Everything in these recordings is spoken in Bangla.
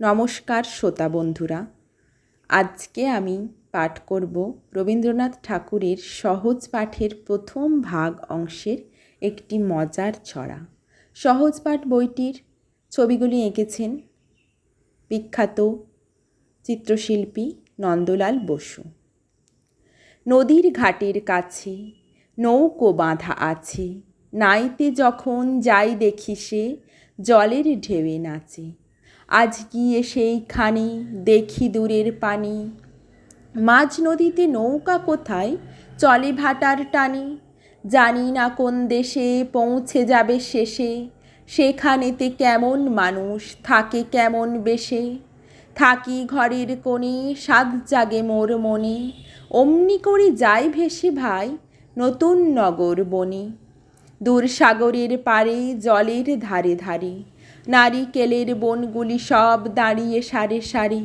নমস্কার শ্রোতা বন্ধুরা। আজকে আমি পাঠ করব রবীন্দ্রনাথ ঠাকুরের সহজ পাঠের প্রথম ভাগ অংশের একটি মজার ছড়া। সহজ পাঠ বইটির ছবিগুলি এঁকেছেন বিখ্যাত চিত্রশিল্পী নন্দলাল বসু। নদীর ঘাটের কাছে নৌকো বাঁধা আছে, নাইতে যখন যাই দেখি সে, জলের ঢেউয়ে নাচে। আজ গিয়ে সেইখানে দেখি দূরের পানি। মাঝ নদীতে নৌকা কোথায়? চলে ভাটার টানে। জানি না কোন দেশে পৌঁছে যাবে শেষে। সেখানেতে কেমন মানুষ, থাকে কেমন বেশে। থাকি ঘরের কোণে সাত জাগে মোর মনে। অমনি করে যাই ভেসে ভাই, নতুন নগর বনে। দূর সাগরের পারে জলের ধারে ধারে। নারিকেলের বনগুলি সব দাঁড়িয়ে সারে সারে।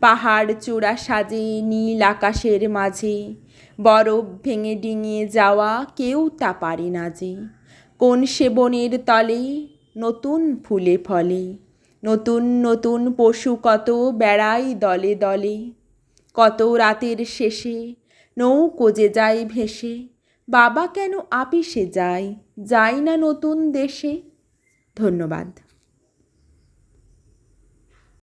পাহাড় চূড়া সাজে নীল আকাশের মাঝে। বরফ ভেঙে ডিঙিয়ে যাওয়া কেউ তা পারে না যে। কোন সে বনের তলে নতুন ফুলে ফলে। নতুন নতুন পশু কত বেড়াই দলে দলে। কত রাতের শেষে নৌকো যে যায় ভেসে। বাবা কেন আপিসে যায় যায় না নতুন দেশে? ধন্যবাদ।